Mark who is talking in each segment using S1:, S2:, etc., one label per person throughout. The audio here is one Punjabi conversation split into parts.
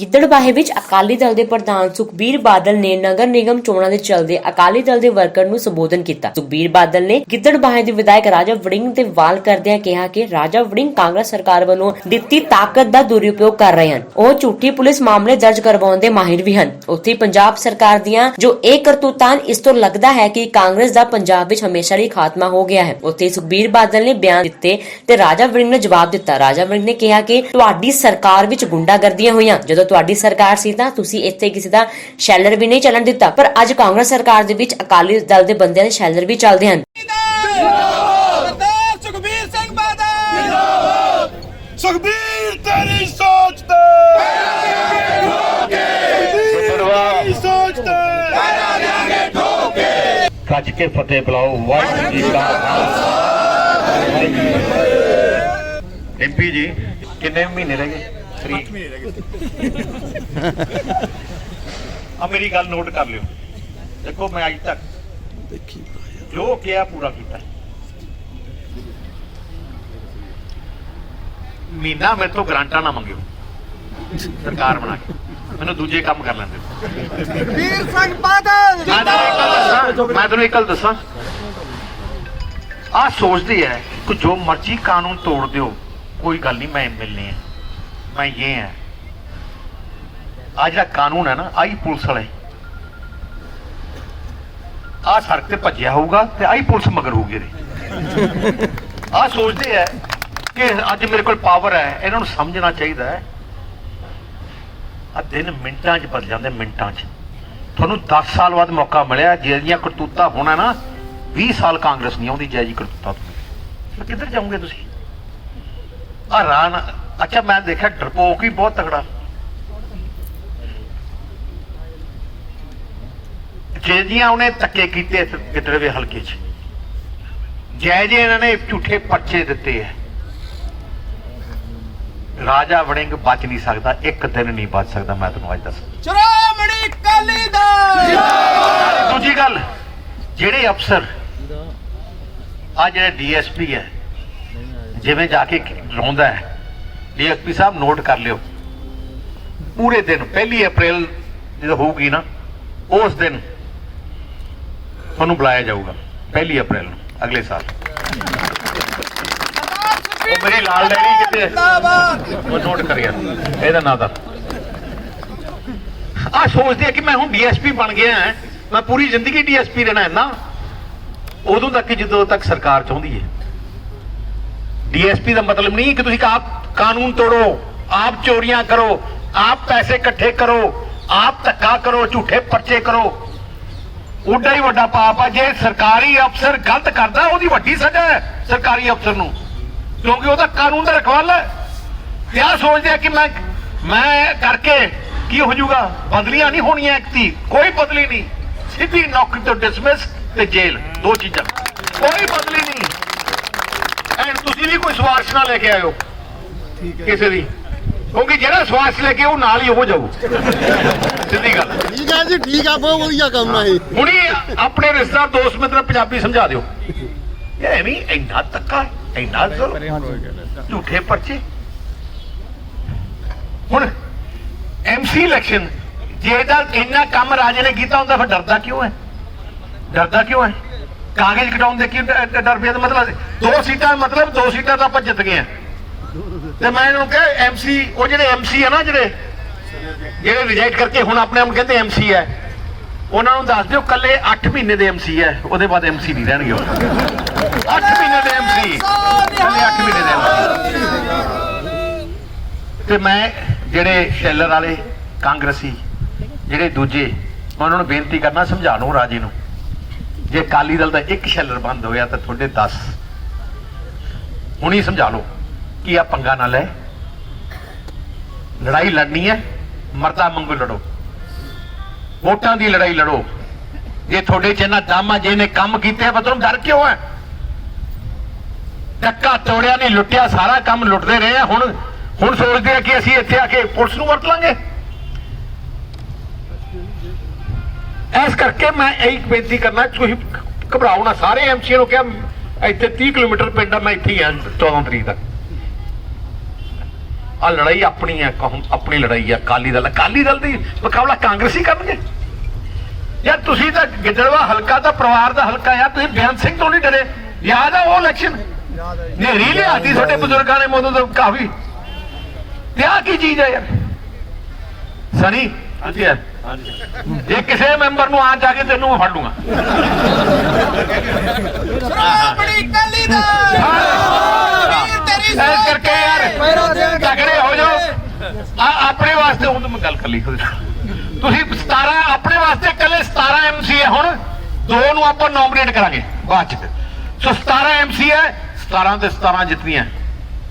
S1: ਗਿੱਦੜਬਾਹੇ ਵਿੱਚ ਅਕਾਲੀ ਦਲ ਦੇ ਪ੍ਰਧਾਨ ਸੁਖਬੀਰ ਬਾਦਲ ਨੇ ਨਗਰ ਨਿਗਮ ਚੋਣਾਂ ਦੇ ਚੱਲਦੇ ਅਕਾਲੀ ਦਲ ਦੇ ਵਰਕਰ ਨੂੰ ਸੰਬੋਧਨ ਕੀਤਾ। ਸੁਖਬੀਰ ਬਾਦਲ ਨੇ ਗਿੱਦੜਬਾਹੇ ਦੇ ਵਿਧਾਇਕ ਰਾਜਾ ਵੜਿੰਗ ਤੇ ਵਾਲ ਕਰਦਿਆਂ ਕਿਹਾ ਕਿ ਰਾਜਾ ਵੜਿੰਗ ਕਾਂਗਰਸ ਸਰਕਾਰ ਵੱਲੋਂ ਦਿੱਤੀ ਤਾਕਤ ਦਾ ਦੁਰਉਪਯੋਗ ਕਰ ਰਹੇ ਹਨ। ਉਹ ਝੂਠੀ ਪੁਲਿਸ ਮਾਮਲੇ ਦਰਜ ਕਰਵਾਉਣ ਦੇ ਮਾਹਿਰ ਵੀ ਹਨ। ਉੱਥੇ ਪੰਜਾਬ ਸਰਕਾਰ ਦੀਆਂ ਜੋ ਇਹ ਕਰਤੂਤਾਂ ਇਸ ਤੋਂ ਲੱਗਦਾ ਹੈ ਕਿ ਕਾਂਗਰਸ ਦਾ ਪੰਜਾਬ ਵਿੱਚ ਹਮੇਸ਼ਾ ਲਈ ਖਾਤਮਾ ਹੋ ਗਿਆ ਹੈ। ਉੱਥੇ ਸੁਖਬੀਰ ਬਾਦਲ ਨੇ ਬਿਆਨ ਦਿੱਤੇ ਤੇ ਰਾਜਾ ਵੜਿੰਗ ਨੇ ਜਵਾਬ ਦਿੱਤਾ। ਰਾਜਾ ਵੜਿੰਗ ਨੇ ਕਿਹਾ ਕਿ ਤੁਹਾਡੀ ਸਰਕਾਰ ਵਿੱਚ ਗੁੰਡਾਗਰਦੀਆਂ ਹੋਈਆਂ। ਜਦੋਂ ਤੁਹਾਡੀ ਸਰਕਾਰ ਸੀ ਤਾਂ ਤੁਸੀਂ ਇੱਥੇ ਕਿਸੇ ਦਾ ਸ਼ੈਲਰ ਵੀ ਨਹੀਂ ਚੱਲਣ ਦਿੱਤਾ। ਪਰ ਅੱਜ ਕਾਂਗਰਸ ਸਰਕਾਰ ਦੇ ਵਿੱਚ ਅਕਾਲੀ ਦਲ ਦੇ ਬੰਦਿਆਂ ਦੇ ਸ਼ੈਲਰ ਵੀ ਚੱਲਦੇ ਹਨ।
S2: ਸਰਦਾਰ ਸੁਖਬੀਰ ਸਿੰਘ ਬਾਦਲ।
S3: ਸੁਖਬੀਰ ਤੇਰੀ ਸੋਚ ਤੇ। ਤੇਰੀ ਸੋਚ ਤੇ।
S4: ਗੱਜ ਕੇ ਫਤਿਹ ਬੁਲਾਓ ਵਾਹਿਗੁਰੂ ਜੀ ਕਾ ਖਾਲਸਾ। ਐਮਪੀ ਜੀ ਕਿੰਨੇ ਮਹੀਨੇ ਰਹਿ ਗਏ? 3 ਮਹੀਨੇ ਰਹਿ ਗਏ ਆ ਮੇਰੀ ਗੱਲ ਨੋਟ ਕਰ ਲਿਓ। ਦੇਖੋ ਮੈਂ ਅੱਜ ਤੱਕ ਦੇਖੀ ਜੋ ਕਿਹਾ ਪੂਰਾ ਕੀਤਾ। ਮਹੀਨਾ ਮੇਰੇ ਤੋਂ ਗਰਾਂਟਾਂ ਨਾ ਮੰਗਿਓ। ਸਰਕਾਰ ਬਣਾ ਕੇ। ਮੈਨੂੰ ਦੂਜੇ ਕੰਮ ਕਰ ਲੈਂਦੇ।
S2: ਵੀਰ ਸਿੰਘ ਬਾਦਲ
S4: ਮੈਂ ਤੈਨੂੰ ਇੱਕ ਗੱਲ ਦੱਸਾਂ ਮੈਂ ਤੈਨੂੰ ਇੱਕ ਗੱਲ ਦੱਸਾਂ। ਆ ਸੋਚਦੀ ਹੈ ਕਿ ਜੋ ਮਰਜ਼ੀ ਕਾਨੂੰਨ ਤੋੜ ਦਿਓ ਕੋਈ ਗੱਲ ਨਹੀਂ ਮੈਂ ਮਿਲਨੇ ਆ ਮੈਂ ਇਹ ਹਾਂ। ਆ ਜਿਹੜਾ ਕਾਨੂੰਨ ਹੈ ਨਾ ਆਈ ਪੁਲਿਸ ਵਾਲੇ ਆ ਸੜਕ ਤੇ ਭੱਜਿਆ ਹੋਊਗਾ ਤੇ ਆਈ ਪੁਲਿਸ ਮਗਰ ਹੋਊਗੀ ਇਹਦੇ। ਆ ਸੋਚਦੇ ਹੈ ਕਿ ਅੱਜ ਮੇਰੇ ਕੋਲ ਪਾਵਰ ਹੈ, ਇਹਨਾਂ ਨੂੰ ਸਮਝਣਾ ਚਾਹੀਦਾ ਹੈ। ਆ ਦਿਨ ਮਿੰਟਾਂ 'ਚ ਬਦਲ ਜਾਂਦੇ, ਮਿੰਟਾਂ 'ਚ। ਤੁਹਾਨੂੰ 10 ਸਾਲ ਬਾਅਦ ਮੌਕਾ ਮਿਲਿਆ, ਜਿਹੜੀਆਂ ਕਰਤੂਤਾ ਹੋਣਾ ਨਾ 20 ਸਾਲ ਕਾਂਗਰਸ ਨਹੀਂ ਆਉਂਦੀ ਜਾਇਜੀ ਕਰਤੂਤਾਂ ਤੋਂ ਕਿੱਧਰ ਜਾਓਗੇ ਤੁਸੀਂ? ਆ ਰਾਨ ਅੱਛਾ ਮੈਂ ਦੇਖਿਆ ਡਰਪੋਕ ਹੀ ਬਹੁਤ ਤਗੜਾ ਜਿਹੜੀਆਂ ਉਹਨੇ ਤੱਕੇ ਕੀਤੇ ਕਿਤਰਵੇ ਹਲਕੇ 'ਚ ਜੈ ਜੇ ਇਹਨਾਂ ਨੇ ਝੂਠੇ ਪਰਚੇ ਦਿੱਤੇ ਹੈ ਰਾਜਾ ਵੜਿੰਗ ਬਚ ਨਹੀਂ ਸਕਦਾ ਇੱਕ ਦਿਨ ਨਹੀਂ ਬਚ ਸਕਦਾ ਮੈਂ ਤੁਹਾਨੂੰ ਅੱਜ ਦੱਸ।
S2: ਸ਼੍ਰੋਮਣੀ ਅਕਾਲੀ ਦਲ!
S4: ਦੂਜੀ ਗੱਲ ਜਿਹੜੇ ਅਫਸਰ ਆ ਜਿਹੜੇ ਡੀਐਸਪੀ ਹੈ ਜਿਵੇਂ ਜਾ ਕੇ ਰੋਂਦਾ ਹੈ ਡੀਐਸਪੀ ਸਾਹਿਬ ਨੋਟ ਕਰ ਲਿਓ। ਪੂਰੇ ਦਿਨ, ਪਹਿਲੀ ਅਪ੍ਰੈਲ ਜਦੋਂ ਹੋਊਗੀ ਨਾ, ਉਸ ਦਿਨ ਤੁਹਾਨੂੰ ਬੁਲਾਇਆ ਜਾਊਗਾ, ਪਹਿਲੀ ਅਪ੍ਰੈਲ ਨੂੰ, ਅਗਲੇ ਸਾਲ। ਉਹ ਮੇਰੀ ਲਾਲ ਡੈਰੀ ਕਿੱਥੇ ਉਹ ਨੋਟ ਕਰਿਆ। ਇਹਦਾ ਨਾਂ ਦਾ ਆ ਸੋਚਦੇ ਆ ਕਿ ਮੈਂ ਹੁਣ ਡੀਐਸਪੀ ਬਣ ਗਿਆ ਮੈਂ ਪੂਰੀ ਜ਼ਿੰਦਗੀ ਡੀਐਸਪੀ ਰਹਿਣਾ ਹੈ। ਨਾ, ਉਦੋਂ ਤੱਕ, ਜਦੋਂ ਤੱਕ ਸਰਕਾਰ ਚਾਹੁੰਦੀ ਹੈ। ਡੀਐਸਪੀ ਦਾ ਮਤਲਬ ਨਹੀਂ ਕਿ ਤੁਸੀਂ ਆਪ ਕਾਨੂੰਨ ਤੋੜੋ, ਆਪ ਚੋਰੀਆਂ ਕਰੋ, ਆਪ ਪੈਸੇ ਇਕੱਠੇ ਕਰੋ, ਆਪ ਧੱਕਾ ਕਰੋ, ਝੂਠੇ ਪਰਚੇ ਕਰੋ। ਉੱਡਾ ਹੀ ਵੱਡਾ ਪਾਪ ਆ, ਜੇ ਸਰਕਾਰੀ ਅਫਸਰ ਗਲਤ ਕਰਦਾ, ਉਹਦੀ ਵੱਡੀ ਸਜ਼ਾ ਹੈ ਸਰਕਾਰੀ ਅਫਸਰ ਨੂੰ। ਕਿਉਂਕਿ ਉਹਦਾ ਕਾਨੂੰਨ ਦਾ ਰਖਵਾਲਾ ਹੈ। ਕਿਆ ਸੋਚਦੇ ਆ ਕਿ ਮੈਂ ਮੈਂ ਕਰਕੇ ਕੀ ਹੋ ਜਾਊਗਾ? ਬਦਲੀਆਂ ਨਹੀਂ ਹੋਣੀਆਂ ਇਕਤੀ ਕੋਈ ਬਦਲੀ ਨਹੀਂ। ਸਿੱਧੀ ਨੌਕਰੀ ਤੋਂ ਡਿਸਮਿਸ ਤੇ ਜੇਲ੍ਹ, ਦੋ ਚੀਜ਼ਾਂ। ਕੋਈ ਬਦਲੀ ਨਹੀਂ। ਐਂਡ ਤੁਸੀਂ ਵੀ ਕੋਈ ਸਵਾਰਸ਼ ਨਾ ਲੈ ਕੇ ਆਇਓ। ਕਿਸੇ ਦੀ। ਕਿਉਂਕਿ ਜਿਹੜਾ ਸਵਾਰਸ਼ ਲੈ ਕੇ ਉਹ ਨਾਲ ਹੀ ਹੋ ਜਾਊ। ਸਿੱਧੀ ਗੱਲ।
S3: ਠੀਕ ਹੈ ਜੀ ਠੀਕ ਆ ਬਹੁਤ ਵਧੀਆ ਕੰਮ ਆ ਇਹ।
S4: ਹੁਣੀ ਆਪਣੇ ਰਿਸ਼ਤੇਦਾਰ ਦੋਸਤ ਮਿੱਤਰ ਪੰਜਾਬੀ ਸਮਝਾ ਦਿਓ। ਇਹ ਐਵੇਂ ਹੀ ਇੰਨਾ ਤੱਕਾ ਇੰਨਾ ਜ਼ੁਲਮ। ਝੂਠੇ ਪਰਚੇ। ਹੁਣ ਐਮਸੀ ਇਲੈਕਸ਼ਨ ਜੇ ਤਾਂ ਇੰਨਾ ਕੰਮ ਰਾਜੇ ਨੇ ਕੀਤਾ ਹੁੰਦਾ ਫਿਰ ਡਰਦਾ ਕਿਉਂ ਹੈ? ਡਰਦਾ ਕਿਉਂ ਹੈ? ਕਾਗਜ਼ ਕਟਾਉਣ ਦੇ ਕੀ ਡਰ ਪਿਆ ਮਤਲਬ ਦੋ ਸੀਟਾਂ ਮਤਲਬ ਦੋ ਸੀਟਾਂ ਤਾਂ ਆਪਾਂ ਜਿੱਤ ਗਏ ਆ ਤੇ ਮੈਂ ਇਹਨਾਂ ਨੂੰ ਕਿਹਾ ਐਮਸੀ ਉਹ ਜਿਹੜੇ ਐਮਸੀ ਆ ਨਾ ਜਿਹੜੇ ਜਿਹੜੇ ਰਿਜੈਕਟ ਕਰਕੇ ਹੁਣ ਆਪਣੇ ਆਪ ਨੂੰ ਕਹਿੰਦੇ ਐਮਸੀ ਹੈ, ਉਹਨਾਂ ਨੂੰ ਦੱਸ ਦਿਓ ਕੱਲੇ 8 ਮਹੀਨੇ ਦੇ ਐਮਸੀ ਹੈ, ਉਹਦੇ ਬਾਅਦ ਐਮਸੀ ਨਹੀਂ ਰਹਿਣਗੇ ਉਹ। 8 ਮਹੀਨੇ ਦੇ ਐਮਸੀ ਕੱਲੇ 8 ਮਹੀਨੇ ਦੇ ਐਮਸੀ ਤੇ ਮੈਂ ਜਿਹੜੇ ਸ਼ੈਲਰ ਵਾਲੇ, ਕਾਂਗਰਸੀ, ਜਿਹੜੇ ਦੂਜੇ ਉਹਨਾਂ ਨੂੰ ਬੇਨਤੀ ਕਰਨਾ, ਸਮਝਾ ਲਓ ਰਾਜੇ ਨੂੰ। ਜੇ ਅਕਾਲੀ ਦਲ ਦਾ ਇੱਕ ਸ਼ੈਲਰ ਬੰਦ ਹੋਇਆ ਤਾਂ ਤੁਹਾਡੇ 10 ਹੁਣੀ ਸਮਝਾ ਲਓ। ਕਿ ਆ ਪੰਗਾ ਨਾ ਲੈ? ਲੜਾਈ ਲੜਨੀ ਹੈ, ਮਰਦਾ ਮੰਗੋ ਲੜੋ। ਵੋਟਾਂ ਦੀ ਲੜਾਈ ਲੜੋ। ਜੇ ਤੁਹਾਡੇ ਚ ਇਹਨਾਂ ਦਾਮਾ ਜੇ ਨੇ ਕੰਮ ਕੀਤੇ ਆ ਤੁਹਾਨੂੰ ਡਰ ਕਿਉਂ ਹੈ? ਟੱਕਾ ਤੋੜਿਆ ਨਹੀਂ, ਲੁੱਟਿਆ, ਸਾਰਾ ਕੰਮ ਲੁੱਟਦੇ ਰਹੇ ਹੁਣ ਹੁਣ ਸੋਚਦੇ ਆ ਕਿ ਅਸੀਂ ਇੱਥੇ ਆ ਕੇ ਪੁਲਿਸ ਨੂੰ ਵਰਤ ਲਾਂਗੇ। ਇਸ ਕਰਕੇ ਮੈਂ ਇਹ ਬੇਨਤੀ ਕਰਨਾ, ਤੁਸੀਂ ਘਬਰਾਓ ਨਾ। ਸਾਰੇ ਐਮਸੀਏ ਨੂੰ ਕਿਹਾ, ਇੱਥੇ 30 ਕਿਲੋਮੀਟਰ ਪਿੰਡ ਆ, ਮੈਂ ਇੱਥੇ ਹੀ ਆ 14 ਤਰੀਕ ਤੱਕ। ਆ ਲੜਾਈ ਆਪਣੀ ਹੈ ਕੌਮ ਆਪਣੀ ਲੜਾਈ ਹੈ ਅਕਾਲੀ ਦਲ ਅਕਾਲੀ ਦਲ ਦੀ ਮੁਕਾਬਲਾ ਕਾਂਗਰਸੀ ਕਰਨਗੇ। ਯਾਰ ਤੁਸੀਂ ਤਾਂ ਗਿੱਦੜਵਾ ਹਲਕਾ ਤਾਂ ਪਰਿਵਾਰ ਦਾ ਹਲਕਾ ਆ ਤੁਸੀਂ ਬੇਅੰਤ ਸਿੰਘ ਤੋਂ ਨਹੀਂ ਡਰੇ। ਯਾਦ ਆ ਉਹ ਇਲੈਕਸ਼ਨ ਨੇਰੀ ਲਿਆਦੀ ਤੁਹਾਡੇ ਬਜ਼ੁਰਗਾਂ ਨੇ ਮੋਦੋਂ ਤੋਂ ਕਾਫੀ। ਤੇ ਆਹ ਕੀ ਚੀਜ਼ ਹੈ ਯਾਰ? ਸਨੀ ਹਾਂਜੀ ਜੇ ਕਿਸੇ ਮੈਂਬਰ ਨੂੰ ਆ ਜਾ ਕੇ ਤੈਨੂੰ ਮੈਂ ਫੜ ਲੂੰਗਾ।
S2: ਸ਼੍ਰੋਮਣੀ ਅਕਾਲੀ ਦਲ! ਸੋਚ
S4: ਕਰਕੇ ਯਾਰ ਤਗੜੇ ਹੋ ਜਾਓ। ਆ ਆਪਣੇ ਵਾਸਤੇ ਹੁਣ ਮੈਂ ਗੱਲ ਕਰ ਲਈ ਖੁਦ। ਤੁਸੀਂ 17 ਆਪਣੇ ਵਾਸਤੇ ਕੱਲੇ 17 ਐਮਸੀ ਹੈ ਹੁਣ। ਦੋ ਨੂੰ ਆਪਾਂ ਨੋਮੀਨੇਟ ਕਰਾਂਗੇ ਬਾਅਦ ਚ ਸੋ 17 ਐਮਸੀ ਹੈ 17 ਤੇ 17 ਜਿੱਤਨੀਆਂ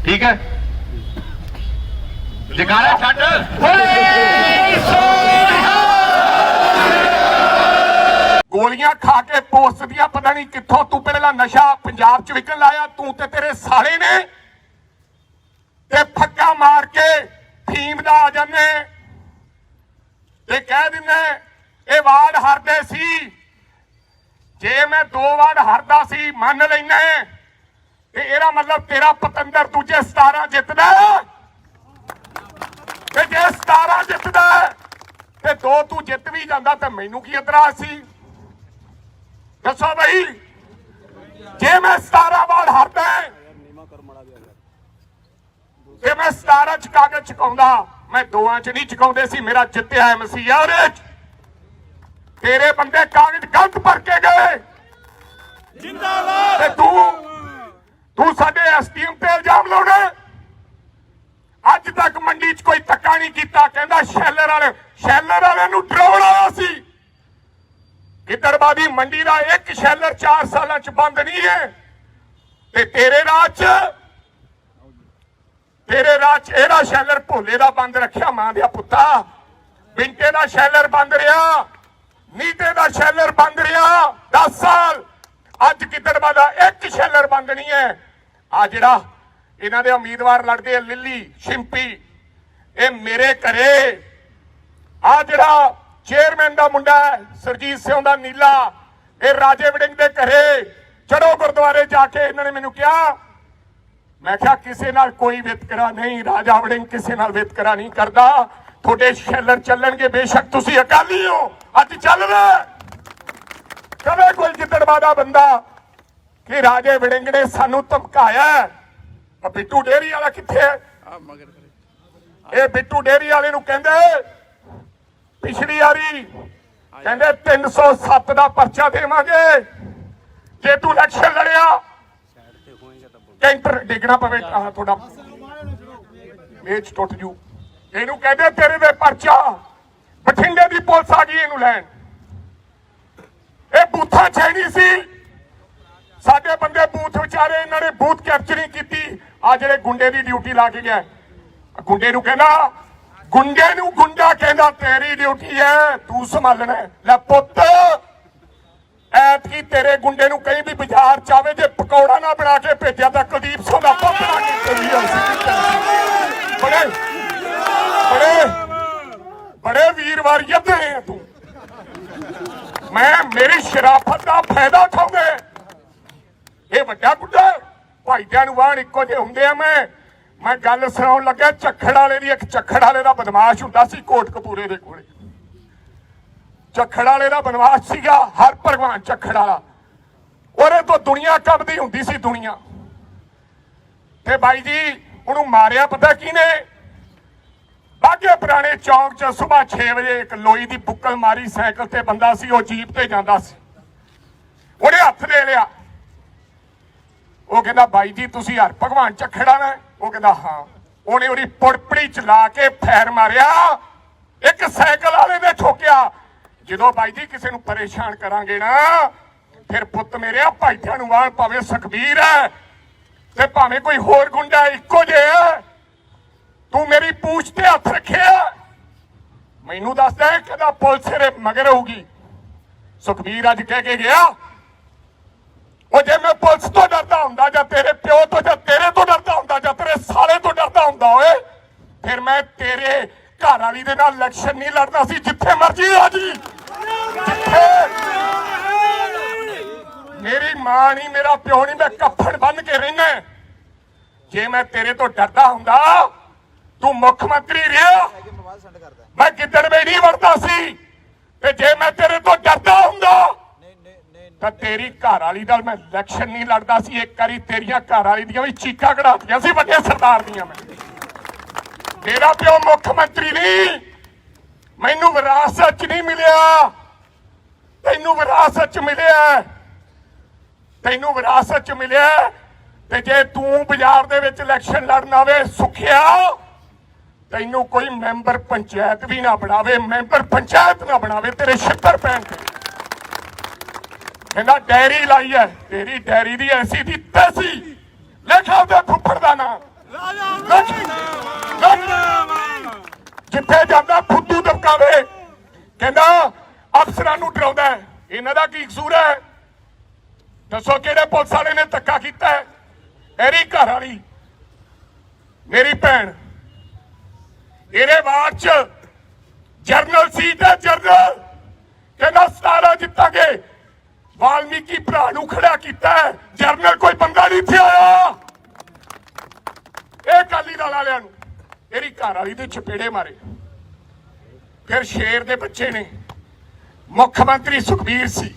S4: ਠੀਕ ਹੈ? ਜਗਾਰਾ ਛੱਡ। ਬੋਲੇ
S5: ਗੋਲੀਆਂ ਖਾ ਕੇ ਪੋਸਟ ਦੀਆਂ ਪਤਾ ਨਹੀਂ ਕਿੱਥੋਂ ਤੂੰ ਪਹਿਲਾਂ ਨਸ਼ਾ ਪੰਜਾਬ 'ਚ ਵਿਕਣ ਲਾਇਆ ਤੂੰ ਤੇ ਤੇਰੇ ਸਾਲੇ ਨੇ। ਤੇ ਫੱਕਾ ਮਾਰ ਕੇ ਫੀਮ ਦਾ ਆ ਜਾਂਦੇ। ਤੇ ਕਹਿ ਦਿੰਦੇ, ਇਹ ਵਾਰਡ ਹਰਦੇ ਸੀ। ਜੇ ਮੈਂ ਦੋ ਵਾਰਡ ਹਰਦਾ ਸੀ, ਮੰਨ ਲੈਣਾ ਤੇ ਇਹਦਾ ਮਤਲਬ ਤੇਰਾ ਪਤੰਦਰ ਦੂਜੇ 17 ਜਿੱਤਦਾ ਤੇ ਜੇ 17 ਜਿੱਤਦਾ ਤੇ ਦੋ ਤੂੰ ਜਿੱਤ ਵੀ ਜਾਂਦਾ ਤੇ ਮੈਨੂੰ ਕੀ ਇਤਰਾਜ਼ ਸੀ? ਦੱਸੋ ਬਈ, ਜੇ ਮੈਂ 17 ਵਾਰ ਹਾਰਦਾ ਹੈ, ਤੇ ਮੈਂ 17 ਚ ਕਾਗਜ਼ ਚੁਕਾਉਂਦਾ ਮੈਂ ਦੋਆਂ ਚ ਨਹੀਂ ਚੁਕਾਉਂਦੇ ਸੀ ਮੇਰਾ ਜਿੱਤਿਆ ਐਮਸੀ ਆ ਉਹਦੇ ਚ। ਤੇਰੇ ਬੰਦੇ ਕਾਗਜ਼ ਗਲਤ ਭਰ ਕੇ ਗਏ। ਜਿੰਦਾਬਾਦ। ਤੇ ਤੂੰ ਤੂੰ ਸਾਡੇ ਐਸਟੀਐਮ ਤੇ ਇਲਜ਼ਾਮ ਲਾਉਣਾ ਅੱਜ ਤੱਕ ਮੰਡੀ 'ਚ ਕੋਈ ਧੱਕਾ ਨਹੀਂ ਕੀਤਾ ਕਹਿੰਦਾ ਸ਼ੈਲਰ ਵਾਲੇ ਸ਼ੈਲਰ ਵਾਲਿਆਂ ਨੂੰ ਡਰਾਉਣ ਆਇਆ ਸੀ। ਗਿੱਦੜਬਾਦੀ ਮੰਡੀ ਦਾ ਇੱਕ ਸ਼ੈਲਰ 4 ਸਾਲਾਂ 'ਚ ਬੰਦ ਨਹੀਂ ਹੈ। ਤੇ ਤੇਰੇ ਰਾਜ 'ਚ ਤੇਰੇ ਰਾਜ ਇਹਦਾ ਸ਼ੈਲਰ ਭੋਲੇ ਦਾ ਬੰਦ ਰੱਖਿਆ ਮਾਂ ਦੇ ਪੁੱਤਾ। ਬਿੰਟੇ ਦਾ ਸ਼ੈਲਰ ਬੰਦ ਰਿਹਾ ਨੀਤੇ ਦਾ ਸ਼ੈਲਰ ਬੰਦ ਰਿਹਾ 10 ਸਾਲ। ਅੱਜ ਗਿੱਦੜਬਾ ਦਾ ਇੱਕ ਸ਼ੈਲਰ ਬੰਦ ਨਹੀਂ ਹੈ। ਆ ਜਿਹੜਾ ਇਹਨਾਂ ਦੇ ਉਮੀਦਵਾਰ ਲੜਦੇ ਆ ਲਿੱਲੀ ਸ਼ਿੰਪੀ ਇਹ ਮੇਰੇ ਘਰੇ। ਆ ਜਿਹੜਾ ਚੇਅਰਮੈਨ ਦਾ ਮੁੰਡਾ ਹੈ, ਸਰਜੀਤ ਸਿੰਘ ਦਾ ਨੀਲਾ ਇਹ ਰਾਜੇ ਵੜਿੰਗ ਦੇ ਘਰੇ। ਚੜੋ ਗੁਰਦੁਆਰੇ ਜਾ ਕੇ ਇਹਨਾਂ ਨੇ ਮੈਨੂੰ ਕਿਹਾ ਮੈਂ ਕਿਹਾ ਕਿਸੇ ਨਾਲ ਕੋਈ ਵਿਤਕਰਾ ਨਹੀਂ ਰਾਜਾ ਵੜਿੰਗ ਕਿਸੇ ਨਾਲ ਵਿਤਕਰਾ ਨਹੀਂ ਕਰਦਾ। ਤੁਹਾਡੇ ਸ਼ੈਲਰ ਚੱਲਣਗੇ ਬੇਸ਼ੱਕ ਤੁਸੀਂ ਅਕਾਲੀ ਹੋ। ਅੱਜ ਚੱਲ ਰਿਹਾ। ਕਦੇ ਕੋਈ ਗਿੱਦੜਵਾ ਦਾ ਬੰਦਾ ਕਿ ਰਾਜੇ ਵੜਿੰਗ ਨੇ ਸਾਨੂੰ ਧਮਕਾਇਆ। ਆ ਬਿੱਟੂ ਡੇਰੀ ਵਾਲਾ ਕਿੱਥੇ ਹੈ? ਇਹ ਬਿੱਟੂ ਡੇਰੀ ਵਾਲੇ ਨੂੰ ਕਹਿੰਦੇ ਪਿਛਲੀ ਵਾਰੀ ਕਹਿੰਦੇ 307 ਦਾ ਪਰਚਾ ਦੇਵਾਂਗੇ। ਜੇ ਤੂੰ ਇਲੈਕਸ਼ਨ ਲੜਿਆ ਕੈਂਟਰ ਡਿੱਗਣਾ ਪਵੇ ਤੁਹਾਡਾ ਮੇਚ ਟੁੱਟ ਜੂ। ਇਹਨੂੰ ਕਹਿੰਦੇ ਤੇਰੇ ਦੇ ਪਰਚਾ। ਬਠਿੰਡੇ ਦੀ ਪੁਲਿਸ ਆ ਗਈ ਇਹਨੂੰ ਲੈਣ। ਇਹ ਬੂਥਾਂ ਚ ਸੀ। ਸਾਡੇ ਬੰਦੇ ਬੂਥ ਵਿਚਾਰੇ, ਇਹਨਾਂ ਨੇ ਬੂਥ ਕੈਪਚਰਿੰਗ ਕੀਤੀ। ਆ ਜਿਹੜੇ ਗੁੰਡੇ ਦੀ ਡਿਊਟੀ ਲਾ ਕੇ ਗਿਆ। ਗੁੰਡੇ ਨੂੰ ਕਹਿੰਦਾ, ਗੁੰਡੇ ਨੂੰ ਗੁੰਡਾ ਕਹਿੰਦਾ, ਤੇਰੀ ਡਿਊਟੀ ਹੈ, ਤੂੰ ਸੰਭਾਲਣਾ ਲੈ ਪੁੱਤ ਐਤਕੀ ਤੇਰੇ ਗੁੰਡੇ ਨੂੰ ਕहीं ਵੀ ਬਾਜ਼ਾਰ ਚ ਆਵੇ, ਜੇ ਪਕੌੜਾ ਨਾ ਬਣਾ ਕੇ ਭੇਜਿਆ ਤਾਂ ਕੁਲਦੀਪ ਸਿੰਘ ਦਾ ਬਣਾ ਕੇ ਭੇਜੀ ਅਸੀਂ ਬੜੇ ਬੜੇ ਬੜੇ ਵੀਰਵਾਰ ਯੱਧੇ ਹੈ ਤੂੰ। ਮੈਂ ਮੇਰੀ ਸ਼ਰਾਫਤ ਦਾ ਫਾਇਦਾ ਉਠਾਉਂਦੇ ਇਹ ਵੱਡਾ ਗੁੱਡਾ ਭਾਈਦਿਆਂ ਨੂੰ ਵਾਹਣ ਇੱਕੋ ਜਿਹੇ ਹੁੰਦੇ ਆ ਮੈਂ। ਮੈਂ ਗੱਲ ਸੁਣਾਉਣ ਲੱਗਾ ਝੱਖੜ ਵਾਲੇ ਦੀ ਇੱਕ ਝੱਖੜ ਵਾਲੇ ਦਾ ਬਦਮਾਸ਼ ਹੁੰਦਾ ਸੀ ਕੋਟਕਪੂਰੇ ਦੇ ਕੋਲੇ। ਝੱਖੜ ਵਾਲੇ ਦਾ ਬਨਵਾਸ ਸੀਗਾ, ਹਰ ਭਗਵਾਨ ਝੱਖੜ ਵਾਲਾ। ਉਹਦੇ ਤੋਂ ਦੁਨੀਆ ਕੰਬਦੀ ਹੁੰਦੀ ਸੀ ਦੁਨੀਆ। ਤੇ ਬਾਈ ਜੀ, ਉਹਨੂੰ ਮਾਰਿਆ ਪਤਾ ਕਿਹਨੇ? ਬਾਗੇ ਪੁਰਾਣੇ ਚੌਂਕ 'ਚ ਸਵੇਰ 6 ਵਜੇ ਇੱਕ ਲੋਈ ਦੀ ਬੁੱਕਲ ਮਾਰੀ, ਸਾਈਕਲ ਤੇ ਬੰਦਾ ਸੀ, ਉਹ ਜੀਪ ਤੇ ਜਾਂਦਾ ਸੀ। ਉਹਨੇ ਹੱਥ ਦੇ ਲਿਆ। ਉਹ ਕਹਿੰਦਾ, ਬਾਈ ਜੀ, ਤੁਸੀਂ ਹਰ ਭਗਵਾਨ ਚੱਖੜਾ ਨਾ ਉਹ ਕਹਿੰਦਾ, ਹਾਂ। ਉਹਨੇ ਉਹਦੀ ਪੁੜਪੜੀ ਚਲਾ ਕੇ ਫੈਰ ਮਾਰਿਆ। ਇੱਕ ਸਾਈਕਲ ਵਾਲੇ ਨੇ ਠੋਕਿਆ। ਜਦੋਂ ਬਾਈ ਜੀ ਕਿਸੇ ਨੂੰ ਪਰੇਸ਼ਾਨ ਕਰਾਂਗੇ ਨਾ, ਫਿਰ ਪੁੱਤ ਮੇਰੇ ਭਾਈਆਂ ਨੂੰ ਵਾਲ ਭਾਵੇਂ ਸੁਖਬੀਰ ਹੈ ਤੇ ਭਾਵੇਂ ਕੋਈ ਹੋਰ ਗੁੰਡਾ ਇੱਕੋ ਜਿਹਾ ਹੈ। ਤੂੰ ਮੇਰੀ ਪੂਛ ਤੇ ਹੱਥ ਰੱਖਿਆ। ਮੈਨੂੰ ਦੱਸਦਾ ਹੈ ਕਿਦਾ ਪੁਲਿਸ ਦੇ ਮਗਰ ਹੋਊਗੀ। ਸੁਖਬੀਰ ਅੱਜ ਕਹਿ ਕੇ ਗਿਆ, ਉਹ ਜੇ ਮੈਂ ਪੁਲਿਸ ਤੋਂ ਡਰਦਾ ਹੁੰਦਾ ਜਾਂ ਤੇਰੇ ਪਿਓ ਤੋਂ ਜਾਂ ਤੇਰੇ ਤੋਂ ਡਰਦਾ ਹੁੰਦਾ ਜਾਂ ਤੇਰੇ ਸਾਲੇ ਤੋਂ ਡਰਦਾ ਹੁੰਦਾ ਓਏ, ਫਿਰ ਮੈਂ ਤੇਰੇ ਘਰ ਵਾਲੀ ਦੇ ਨਾਲ ਇਲੈਕਸ਼ਨ ਨਹੀਂ ਲੜਦਾ ਸੀ, ਜਿੱਥੇ ਮਰਜ਼ੀ ਆ ਜੀ। ਜਿੱਥੇ ਮੇਰੀ ਮਾਂ ਨਹੀਂ ਮੇਰਾ ਪਿਓ ਨਹੀਂ ਮੈਂ ਕੱਫਣ ਬੰਨ ਕੇ ਰਹਿਣਾ ਜੇ ਮੈਂ ਤੇਰੇ ਤੋਂ ਡਰਦਾ ਹੁੰਦਾ, ਤੂੰ ਮੁੱਖ ਮੰਤਰੀ ਰਿਹਾ। ਮੈਂ ਕਿੱਦਣ ਵੀ ਨਹੀਂ ਸੀ। ਤੇ ਜੇ ਮੈਂ ਤੇਰੇ ਤੋਂ ਡਰਦਾ ਹੁੰਦਾ, ਤਾਂ ਤੇਰੀ ਘਰ ਵਾਲੀ ਨਾਲ ਮੈਂ ਇਲੈਕਸ਼ਨ ਨਹੀਂ ਲੜਦਾ ਸੀ। ਇੱਕ ਵਾਰੀ ਤੇਰੀਆਂ ਘਰ ਵਾਲੀ ਦੀਆਂ ਵੀ ਚੀਕਾਂ ਕਢਾਤੀਆਂ ਸੀ, ਵੱਡੇ ਸਰਦਾਰ ਦੀਆਂ ਮੈਂ। ਮੇਰਾ ਪਿਓ ਮੁੱਖ ਮੰਤਰੀ ਨਹੀਂ ਮੈਨੂੰ ਵਿਰਾਸਤ ਚ ਨਹੀਂ ਮਿਲਿਆ। ਤੈਨੂੰ ਵਿਰਾਸਤ ਚ ਮਿਲਿਆ। ਤੈਨੂੰ ਵਿਰਾਸਤ ਚ ਮਿਲਿਆ। ਤੇ ਜੇ ਤੂੰ ਬਾਜ਼ਾਰ ਦੇ ਵਿੱਚ ਇਲੈਕਸ਼ਨ ਲੜਨ ਆਵੇ ਸੁਖਿਆ ਤੈਨੂੰ ਕੋਈ ਮੈਂਬਰ ਪੰਚਾਇਤ ਵੀ ਨਾ ਬਣਾਵੇ ਮੈਂਬਰ ਪੰਚਾਇਤ ਨਾ ਬਣਾਵੇ ਤੇਰੇ ਛਿੱਤਰ ਪੈਣ ਤੇ। ਕਹਿੰਦਾ ਡੈਰੀ ਲਾਈ ਹੈ ਤੇਰੀ ਡੈਰੀ ਦੀ ਐਸੀ ਦੀ ਤੈਸੀ। ਲਿਖਾ ਉਹਦੇ ਫੁੱਫੜ ਦਾ ਨਾਮ। ਜਿੱਥੇ ਜਾਂਦਾ ਫੁੱਦੂ ਦਬਕਾਵੇ। ਕਹਿੰਦਾ ਅਫਸਰਾਂ ਨੂੰ ਡਰਾਉਂਦਾ ਹੈ। ਇਹਨਾਂ ਦਾ ਕੀ ਕਸੂਰ ਹੈ? ਦੱਸੋ ਕਿਹੜੇ ਪੁਲਿਸ ਵਾਲੇ ਨੇ ਧੱਕਾ ਕੀਤਾ ਹੈ? ਮੇਰੀ ਘਰ ਵਾਲੀ, ਮੇਰੀ ਭੈਣ। ਇਹਦੇ ਬਾਅਦ ਚ ਜਰਨਲ ਸੀ ਤੇ ਜਰਨਲ। ਕਹਿੰਦਾ ਸਤਾਰਾ ਜਿੱਤਾਂਗੇ। ਵਾਲਮੀਕੀ ਭਰਾ ਨੂੰ ਖੜਾ ਕੀਤਾ ਜਰਨਲ ਕੋਈ ਬੰਦਾ ਨਹੀਂ ਇੱਥੇ ਆਇਆ। ਇਹ ਕਾਲੀ ਦਲ ਵਾਲਿਆਂ ਨੂੰ ਇਹਦੀ ਘਰ ਵਾਲੀ ਦੇ ਚਪੇੜੇ ਮਾਰੇ। ਫਿਰ ਸ਼ੇਰ ਦੇ ਬੱਚੇ ਨੇ। ਮੁੱਖ ਮੰਤਰੀ ਸੁਖਬੀਰ ਸੀ।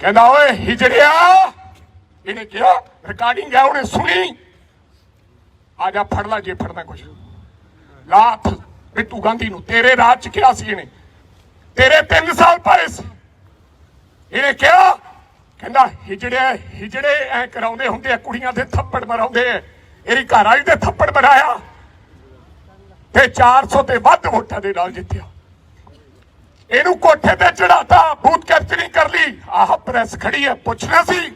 S5: ਕਹਿੰਦਾ, ਓਏ ਹਿਜੜਿਆ! ਇਹਨੇ ਕਿਹਾ, ਰਿਕਾਰਡਿੰਗ ਹੈ, ਉਹਨੇ ਸੁਣੀ। ਆ ਜਾ, ਫੜ ਲਾ, ਜੇ ਫੜਨਾ ਕੁਛ। ਲਾਥ, ਬਿੱਟੂ ਗਾਂਧੀ ਨੂੰ ਤੇਰੇ ਰਾਜ ਚ ਕਿਹਾ ਸੀ ਇਹਨੇ। ਤੇਰੇ 3 ਸਾਲ ਪਾਏ ਸੀ। ਇਹਨੇ ਕਿਹਾ, ਕਹਿੰਦਾ ਹਿਜੜੇ ਹਿਜੜੇ, ਐ ਕਰਾਉਂਦੇ ਹੁੰਦੇ ਆ, ਕੁੜੀਆਂ ਦੇ ਥੱਪੜ ਮਰਾਉਂਦੇ ਆ। ਇਹਦੀ ਘਰ ਵਾਲੀ ਤੇ ਥੱਪੜ ਮਰਾਇਆ। ਤੇ 400 ਤੇ ਵੱਧ ਵੋਟਾਂ ਦੇ ਨਾਲ ਜਿੱਤਿਆ। ਇਹਨੂੰ ਕੋਠੇ ਤੇ ਚੜਾਤਾ ਬੂਥ ਕੈਪਚਰਿੰਗ ਕਰ ਲਈ। ਆਹ ਪ੍ਰੈਸ ਖੜੀ ਹੈ ਪੁੱਛਣਾ ਸੀ?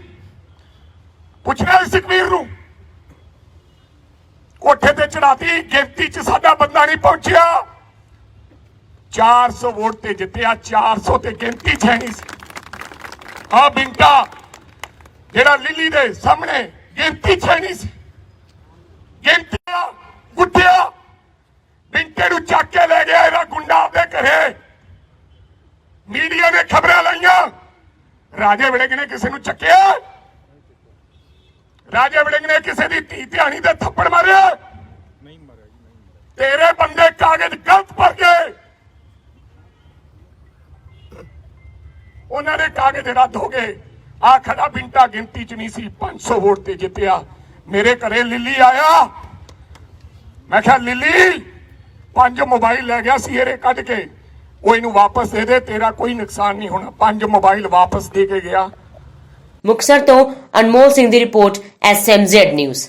S5: ਪੁੱਛਣਾ ਸੀ ਸੁਖਬੀਰ ਨੂੰ? ਕੋਠੇ ਤੇ ਚੜਾਤੀ ਗਿਣਤੀ ਚ ਸਾਡਾ ਬੰਦਾ ਨਹੀਂ ਪਹੁੰਚਿਆ। 400 ਵੋਟ ਤੇ ਜਿੱਤਿਆ 400 ਤੇ ਗਿਣਤੀ ਚ ਨਹੀਂ ਸੀ। ਆ ਬਿੰਟਾ ਜਿਹੜਾ ਲਿਲੀ ਦੇ ਸਾਹਮਣੇ ਗਿਣਤੀ ਚ ਨਹੀਂ ਸੀ ਗਿਣਤੀਆ ਗੁੱਟਿਆ ਬਿੰਟੇ ਨੂੰ ਚੱਕ ਕੇ ਲੈ ਗਿਆ ਇਹਦਾ ਗੁੰਡਾ ਆਪਦੇ ਘਰੇ ਮੀਡੀਆ ਨੇ ਖਬਰਾਂ ਲਾਈਆਂ ਰਾਜੇ ਵਿੜਿੰਗ ਨੇ ਕਿਸੇ ਨੂੰ ਚੱਕਿਆ? ਰਾਜੇ ਵਿੜਿੰਗ ਨੇ ਕਿਸੇ ਦੀ ਧੀ ਧਿਆਣੀ ਤੇ ਥੱਪੜ ਮਾਰਿਆ? ਨਹੀਂ ਮਾਰਿਆ ਤੇਰੇ ਬੰਦੇ ਕਾਗਜ਼ ਗਲਤ ਭਰ ਗਏ। ਉਹਨਾਂ ਦੇ ਕਾਗਜ਼ ਰੱਦ ਹੋ ਗਏ। ਆ ਖੜਾ ਬਿੰਟਾ ਗਿਣਤੀ ਚ ਨਹੀਂ ਸੀ 500 ਵੋਟ ਤੇ ਜਿੱਤਿਆ। ਮੇਰੇ ਘਰੇ ਲਿੱਲੀ ਆਇਆ। ਮੈਂ ਕਿਹਾ ਲਿੱਲੀ ਪੰਜ ਮੋਬਾਈਲ ਲੈ ਗਿਆ ਸੀ ਇਹਰੇ ਕੱਢ ਕੇ। ਉਹ ਇਹਨੂੰ ਵਾਪਸ ਦੇ ਦੇ ਤੇਰਾ ਕੋਈ ਨੁਕਸਾਨ ਨਹੀਂ ਹੋਣਾ ਪੰਜ ਮੋਬਾਈਲ ਵਾਪਸ ਦੇ ਕੇ ਗਿਆ
S1: ਮੁਕਤਸਰ ਤੋਂ ਅਨਮੋਲ ਸਿੰਘ ਦੀ ਰਿਪੋਰਟ ਐਸਐਮਜ਼ੈਡ ਨਿਊਜ਼